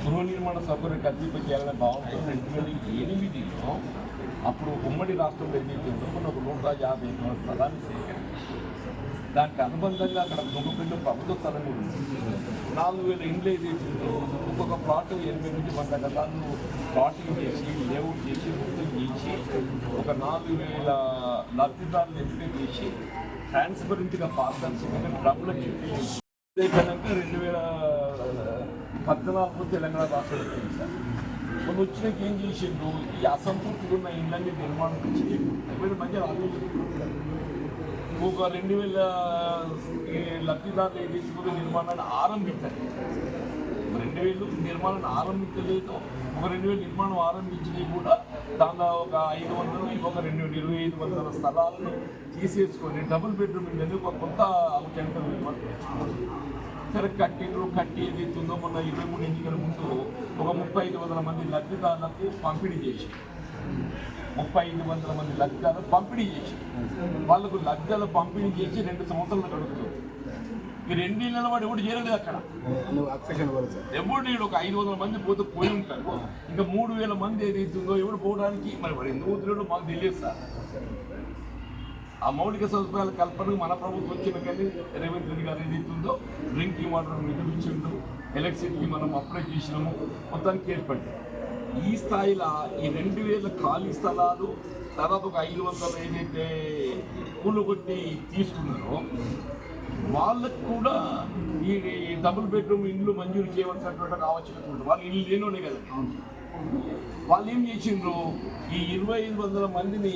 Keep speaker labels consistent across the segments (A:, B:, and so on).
A: గృహ నిర్మాణ సౌకర్యం కల్పించాలనే భావంతో రెండు వేల ఎనిమిదిలో అప్పుడు ఉమ్మడి రాష్ట్రంలో ఏదైతే ఉందో మనం ఒక నూట యాభై ఎకరాల స్థలాన్ని సేకరించి దానికి అనుబంధంగా అక్కడ దుమ్మపిల్లి ప్రభుత్వ స్థలం కూడా నాలుగు వేల ఇండ్లు ఏదైతే ఒక్కొక్క ప్లాట్ ఎనిమిది నుంచి వంద గతాలను ప్లాటింగ్ చేసి లేఅవుట్ చేసి మొత్తం చేసి ఒక నాలుగు వేల లబ్ధిదారులు ఎంపిక చేసి ట్రాన్స్పరెంట్గా పారదర్శకంగా డబ్బుల చెప్పి అయిపోయాక రెండు వేల పద్నాలుగు తెలంగాణ రాష్ట్రం వచ్చింది సార్. మొన్న వచ్చినాక ఏం చేసిండ్రు? ఈ అసంపూర్తిగా ఉన్న ఇళ్ళని నిర్మాణం చేసి ఎవరు మంచిగా ఆలోచించారు ఒక రెండు వేల లబ్ధిదారులు ఏం తీసుకుని నిర్మాణాన్ని రెండు వేలు నిర్మాణం ఆరంభించలేదు. ఒక రెండు వేలు నిర్మాణం ఆరంభించినవి కూడా దానిలో ఒక ఐదు వందలు ఇంకొక రెండు ఇరవై ఐదు వందల స్థలాలను తీసేసుకొని డబుల్ బెడ్రూమ్ ఇళ్ళని ఒక కొత్త అవకాశం సరే కట్టిండ్రు కట్టి ఏదైతే ఉందో మొన్న ఇరవై మూడు ఎన్నికల ముందు ఒక ముప్పై ఐదు వందల మంది లబ్ధిదారులకు పంపిణీ చేసి ముప్పై ఐదు వందల మంది లబ్ధిదారులు పంపిణీ చేసి వాళ్ళకు లబ్ధాలు పంపిణీ చేసి రెండు సంవత్సరాలు గడుపుతుంది. ఈ రెండేళ్ళ వాడు ఎవడు చేరలేదు అక్కడ. ఎవడు నీడు ఒక ఐదు వందల మంది పోతే పోయి ఉంటారు. ఇంకా మూడు వేల మంది ఏదైతుందో ఎవడు పోవడానికి మరి మరి ఎందుకు వదిలేడో మాకు తెలియదు సార్. ఆ మౌలిక సదుపాయాల కల్పనకు మన ప్రభుత్వం వచ్చిన కానీ రేవంత్ రెడ్డి గారు ఏదైతుందో డ్రింకింగ్ వాటర్ నిధులిచ్చిండు ఎలక్ట్రిసిటీకి మనం అప్లై చేసినాము మొత్తానికి ఏర్పడ్డాయి ఈ స్థాయిలో ఈ రెండు వేల ఖాళీ స్థలాలు దాదాపు ఒక ఐదు వందలు ఏదైతే కూలు కొట్టి తీసుకున్నారో వాళ్ళకు కూడా ఈ డబుల్ బెడ్రూమ్ ఇండ్లు మంజూరు చేయవలసినటువంటి ఆవశ్యకత ఉంది వాళ్ళు ఇల్లు లేనోనే కదా. వాళ్ళు ఏం చేసిండ్రు? ఈ ఇరవై ఐదు వందల మందిని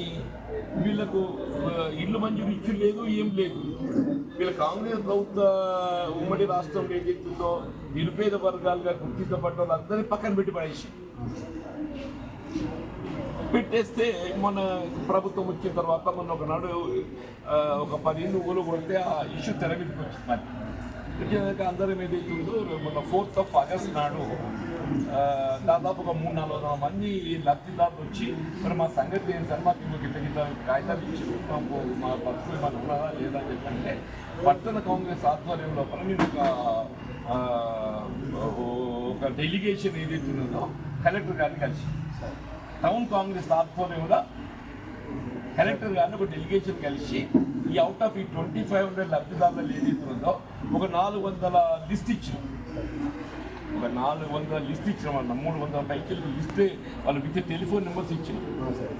A: వీళ్ళకు ఇల్లు మంజూరు ఇచ్చి లేదు ఏం లేదు. వీళ్ళ కాంగ్రెస్ ప్రభుత్వ ఉమ్మడి రాష్ట్రంలో ఏదైతుందో నిరుపేద వర్గాలుగా గుర్తించబడ్డ వాళ్ళందరినీ పక్కన పెట్టి పడేసి పెట్టేస్తే మన ప్రభుత్వం వచ్చిన తర్వాత మొన్న ఒకనాడు ఒక పది ఊళ్ళు కొడితే ఆ ఇష్యూ తెర మీదకి వచ్చింది వచ్చేదాకా అందరం ఏదైతుందో మొన్న ఫోర్త్ ఆఫ్ ఆగస్ట్ నాడు దాదాపు ఒక మూడు నాలుగు వందల మంది లబ్ధిదారులు వచ్చి మరి మా సంగతి ఏం సార్? మాకు గిట్ట గిట్ట కాగితాలు ఇచ్చి మాకు మా పక్షులు ఏమన్నా ఉన్నదా లేదా అని చెప్పంటే పట్టణ కాంగ్రెస్ ఆధ్వర్యం లోపల నేను ఒక ఒక డెలిగేషన్ ఏదైతే ఉన్నదో కలెక్టర్ గారిని కలిసి. టౌన్ కాంగ్రెస్ ఆధ్వర్యంలో కలెక్టర్ గారిని ఒక డెలిగేషన్ కలిసి ఈ అవుట్ ఆఫ్ ఈ ట్వంటీ ఫైవ్ హండ్రెడ్ లబ్ధిదారులు ఏదైతే ఉందో ఒక నాలుగు వందల లిస్ట్ ఇచ్చాం ఒక నాలుగు వందల లిస్ట్ ఇచ్చిన వాళ్ళ మూడు వందల పైకి లిస్ట్ వాళ్ళు విత్ టెలిఫోన్ నెంబర్స్ ఇచ్చిన.
B: సార్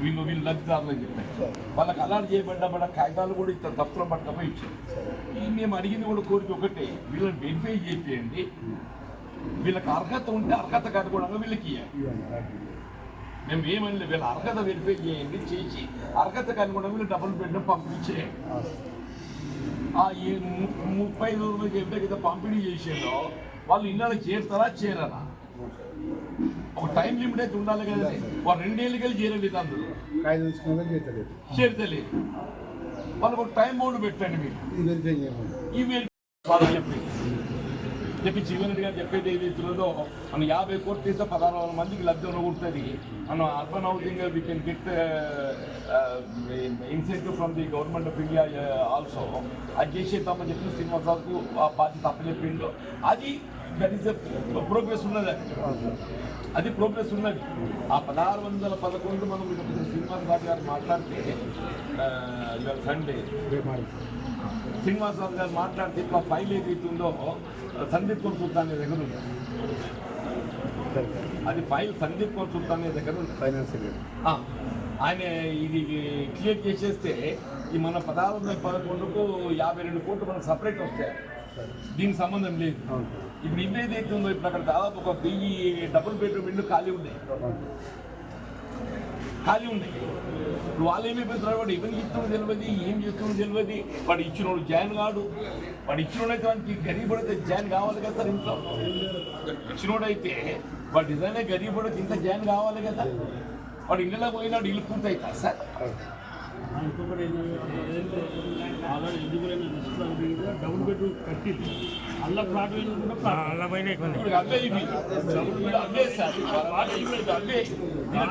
A: వీళ్ళు వీళ్ళు లబ్ధిదారులు అని చెప్పారు. వాళ్ళకి అలాట్ చేయబడ్డ కాగితాలు కూడా ఇంత దఫ్తరం పట్టకపోయి ఇచ్చారు. ఈ మేము అడిగింది కూడా కోరిక ఒకటే వీళ్ళని వెరిఫై చేయండి. వీళ్ళకి అర్హత ఉంటే అరకత కాదు కూడా వీళ్ళకి ఇవ్వాలి మేము ఏమని వీళ్ళ అర్హత వెరిఫై చేయండి చేసి అర్హతకు అనుగుణంగా డబుల్ బెడ్ ఆ ఈ ముప్పై ఐదు రోజులకి ఎవరికైతే పంపిణీ చేసేదో వాళ్ళు ఇళ్ళకి చేరుతారా చేరరా? ఒక టైం లిమిట్ అయితే ఉండాలి కదా వాళ్ళు రెండేళ్ళకి వెళ్ళి చేరలేదు
B: చేతలేదు
A: చేరతలేదు. వాళ్ళకి ఒక టైం బౌండ్ పెట్టండి మీరు.
B: వెరిఫై
A: ఈ వేరు వాళ్ళు చెప్పి చెప్పి జీవన్ రెడ్డి గారు చెప్పేది ఏదైతే ఉందో మనం యాభై కోట్లు తీస్తే పదహారు వందల మందికి లబ్ధి ఉండకూడుతుంది మనం urban housing we can get incentive from the government of India also అది చేసేద్దామని చెప్పి శ్రీనివాసరావుకు ఆ బాధ్యత అప్పచెప్పిండు. అది దట్ ఈస్ ప్రోగ్రెస్ ఉన్నది. అది. ప్రోగ్రెస్ ఉన్నది. ఆ పదహారు వందల పదకొండు మనం శ్రీనివాసరావు గారు మాట్లాడితే సండే
B: మాట
A: శ్రీనివాసరావు గారు మాట్లాడితే ఇప్పుడు ఆ ఫైల్ ఏదైతే ఉందో సందీప్ కౌర్ సుల్తాన్ దగ్గర ఉంది. అది ఫైల్ సందీప్ కౌర్ సుల్తాన్ దగ్గర ఉంది.
B: ఫైనాన్స్
A: ఆయన ఇది క్లియర్ చేసేస్తే ఈ మన పదహారు వందల పదకొండుకు యాభై రెండు కోట్లు మనకు సపరేట్ వస్తాయి. దీనికి సంబంధం లేదు. ఇప్పుడు ఇల్లు ఏదైతే ఉందో ఇప్పుడు అక్కడ దాదాపు ఒక వెయ్యి డబుల్ బెడ్రూమ్ ఇల్లు ఖాళీ ఉన్నాయి. ఖాళీ ఉన్నాయి. వాళ్ళు ఏమి పెడుతున్నారు వాడు ఎవరికి ఇస్తున్నాడు తెలియదు ఏం చేస్తున్నాడు తెలియదు. వాడు ఇచ్చినోడు జాయిన్ కాడు. వాడు ఇచ్చినోడైతే గరీబ్ గరీబుడైతే జాయిన్ కావాలి కదా సార్ ఇంట్లో? ఇచ్చినోడైతే వాడు డిజైనే గరీబుడికి ఇంత జాయిన్ కావాలి కదా? వాడు ఇళ్ళలో పోయినాడు ఇల్లు పూర్తి అవుతారు సార్?
C: ఇంకొకటి ఆల్రెడీ ఎలిజిబుల్ అయిన డబుల్ బెడ్రూమ్ కట్టింది. అల్ల ప్లాట్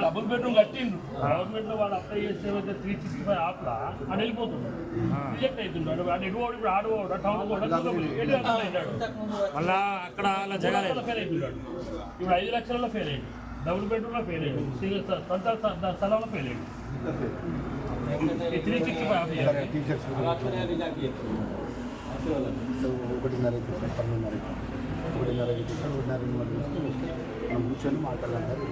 A: డబుల్ బెడ్రూమ్ కట్టిండ్రు.
C: గవర్నమెంట్లో వాడు అప్లై చేస్తే త్రీ సిక్స్టీ ఫైవ్ ఆప్లా ఆడ వెళ్ళిపోతుంది. రిజెక్ట్ వాడు ఎడువాడు ఇప్పుడు ఆడువాడు టౌన్
D: మళ్ళా అక్కడ
C: ఫెయిల్ అవుతున్నాడు ఇప్పుడు ఐదు లక్షలలో ఫెయిల్ అయ్యాడు డబుల్ బెడ్రూమ్లో ఫెయిల్ అయ్యాడు సింగిల్ స్థలంలో ఫెయిల్ అయ్యాడు త్రీ సిక్స్టీ ఫైవ్
B: టీచర్స్ ఒకటిన్నర పన్నెండున్నర ఒకటిన్నర ఒకటిన్నర మనం కూర్చొని మాట్లాడాలి